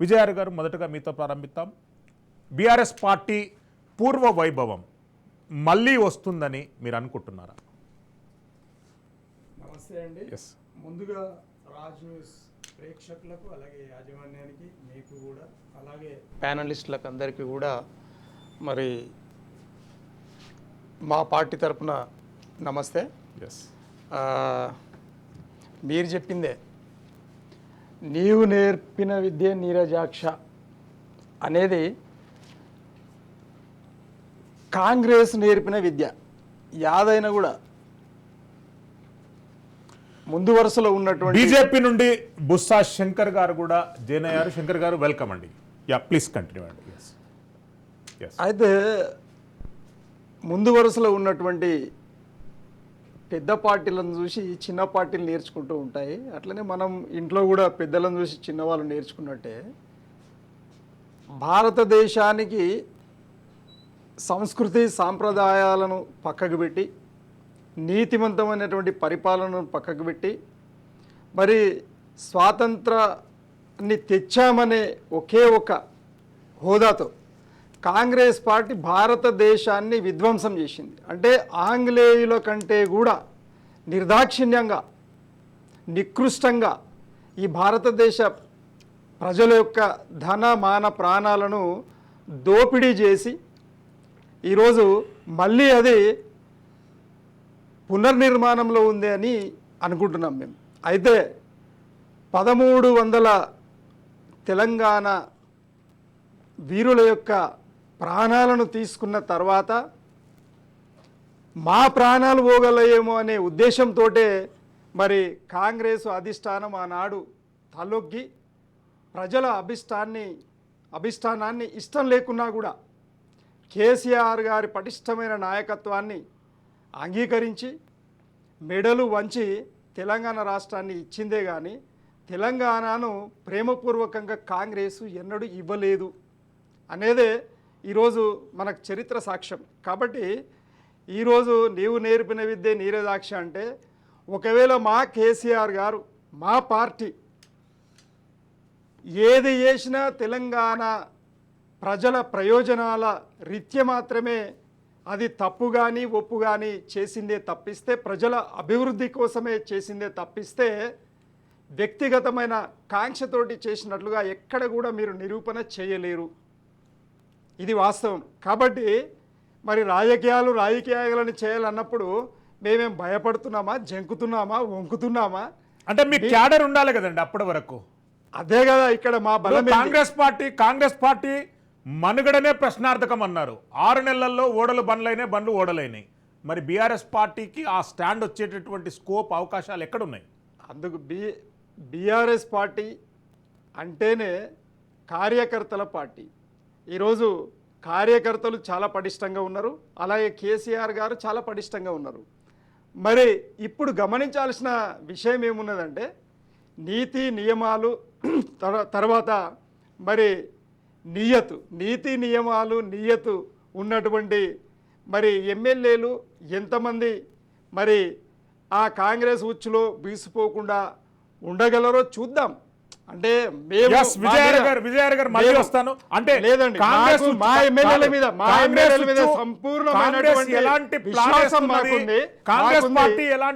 విజయారు గారు మొదటగా మీతో ప్రారంభిద్దాం. బీఆర్ఎస్ పార్టీ పూర్వ వైభవం మళ్ళీ వస్తుందని మీరు అనుకుంటున్నారా? నమస్తే అండి. ఎస్ ముందుగా రాజ్ న్యూస్ ప్రేక్షకులకు అలాగే యాజమాన్యానికి మీకు కూడా అలాగే ప్యానలిస్టులకు అందరికీ కూడా మరి మా పార్టీ తరపున నమస్తే. మీరు చెప్పిందే నీవు నేర్పిన విద్య నీరజాక్ష అనేది కాంగ్రెస్ నేర్పిన విద్య. యాదైనా కూడా ముందు వరుసలో ఉన్నటువంటి బీజేపీ నుండి బుస్సా శంకర్ గారు కూడా జాయిన్ అయ్యారు. శంకర్ గారు వెల్కమ్ అండి. యా ప్లీజ్ కంటిన్యూ అండి. అయితే ముందు వరుసలో ఉన్నటువంటి పెద్ద పార్టీలను చూసి చిన్న పార్టీలు నేర్చుకుంటూ ఉంటాయి. అట్లనే మనం ఇంట్లో కూడా పెద్దలను చూసి చిన్నవాళ్ళు నేర్చుకున్నట్టే భారతదేశానికి సంస్కృతి సాంప్రదాయాలను పక్కకు పెట్టి నీతివంతమైనటువంటి పరిపాలనను పక్కకు పెట్టి మరి స్వాతంత్రాన్ని తెచ్చామనే ఒకే ఒక హోదాతో కాంగ్రెస్ పార్టీ భారతదేశాన్ని విధ్వంసం చేసింది. అంటే ఆంగ్లేయుల కంటే కూడా నిర్దాక్షిణ్యంగా నికృష్టంగా ఈ భారతదేశ ప్రజల యొక్క ధన మాన ప్రాణాలను దోపిడీ చేసి ఈరోజు మళ్ళీ అది పునర్నిర్మాణంలో ఉంది అని అనుకుంటున్నాం మేము. అయితే పదమూడు వందల తెలంగాణ వీరుల యొక్క ప్రాణాలను తీసుకున్న తర్వాత మా ప్రాణాలు పోగలయేమో అనే ఉద్దేశంతో మరి కాంగ్రెస్ అధిష్టానం ఆనాడు తలొగ్గి ప్రజల అభిష్టాన్ని అభిష్టానాన్ని ఇష్టం లేకున్నా కూడా కేసీఆర్ గారి పటిష్టమైన నాయకత్వాన్ని అంగీకరించి మెడలు వంచి తెలంగాణ రాష్ట్రాన్ని ఇచ్చిందే కానీ తెలంగాణను ప్రేమపూర్వకంగా కాంగ్రెస్ ఎన్నడూ ఇవ్వలేదు. అనేదే ఈరోజు మనకు చరిత్ర సాక్ష్యం. కాబట్టి ఈరోజు నీవు నేర్పిన విద్య నీరదాక్ష అంటే ఒకవేళ మా కేసీఆర్ గారు మా పార్టీ ఏది చేసినా తెలంగాణ ప్రజల ప్రయోజనాల రీత్య మాత్రమే అది తప్పు కానీ ఒప్పు కానీ చేసిందే తప్పిస్తే ప్రజల అభివృద్ధి కోసమే చేసిందే తప్పిస్తే వ్యక్తిగతమైన కాంక్షతోటి చేసినట్లుగా ఎక్కడ కూడా మీరు నిరూపణ చేయలేరు. ఇది వాస్తవం. కాబట్టి మరి రాజకీయాలు రాజకీయాలను చేయాలన్నప్పుడు మేమేం భయపడుతున్నామా జంకుతున్నామా వణుకుతున్నామా అంటే మీ క్యాడర్ ఉండాలి కదండి అప్పటి వరకు. అదే కదా ఇక్కడ మా బలం? కాంగ్రెస్ పార్టీ కాంగ్రెస్ పార్టీ మనుగడనే ప్రశ్నార్థకం అన్నారు. ఆరు నెలల్లో ఓడలు బండ్లైనాయి బండ్లు ఓడలైనాయి. మరి బీఆర్ఎస్ పార్టీకి ఆ స్టాండ్ వచ్చేటటువంటి స్కోప్ అవకాశాలు ఎక్కడున్నాయి? అందుకు బి బీఆర్ఎస్ పార్టీ అంటేనే కార్యకర్తల పార్టీ. ఈరోజు కార్యకర్తలు చాలా పటిష్టంగా ఉన్నారు. అలాగే కేసీఆర్ గారు చాలా పటిష్టంగా ఉన్నారు. మరి ఇప్పుడు గమనించాల్సిన విషయం ఏమున్నదంటే నీతి నియమాలు తర్వాత మరి నియతు నీతి నియమాలు నియతు ఉన్నటువంటి మరి ఎమ్మెల్యేలు ఎంతమంది మరి ఆ కాంగ్రెస్ ఉచ్చులో బీసిపోకుండా ఉండగలరో చూద్దాం. అంటే విజయార్ గారు విజయార్ గారు మళ్ళీ వస్తాను. అంటే లేదండి కాంగ్రెస్ మా ఎమ్మెల్యేల మీద మా కాంగ్రెస్ ఎమ్మెల్యేల మీద ఉచ్చు- సంపూర్ణమైనటువంటి కాంగ్రెస్ ఎలాంటి కాంగ్రెస్. పార్టీ ఎలాంటి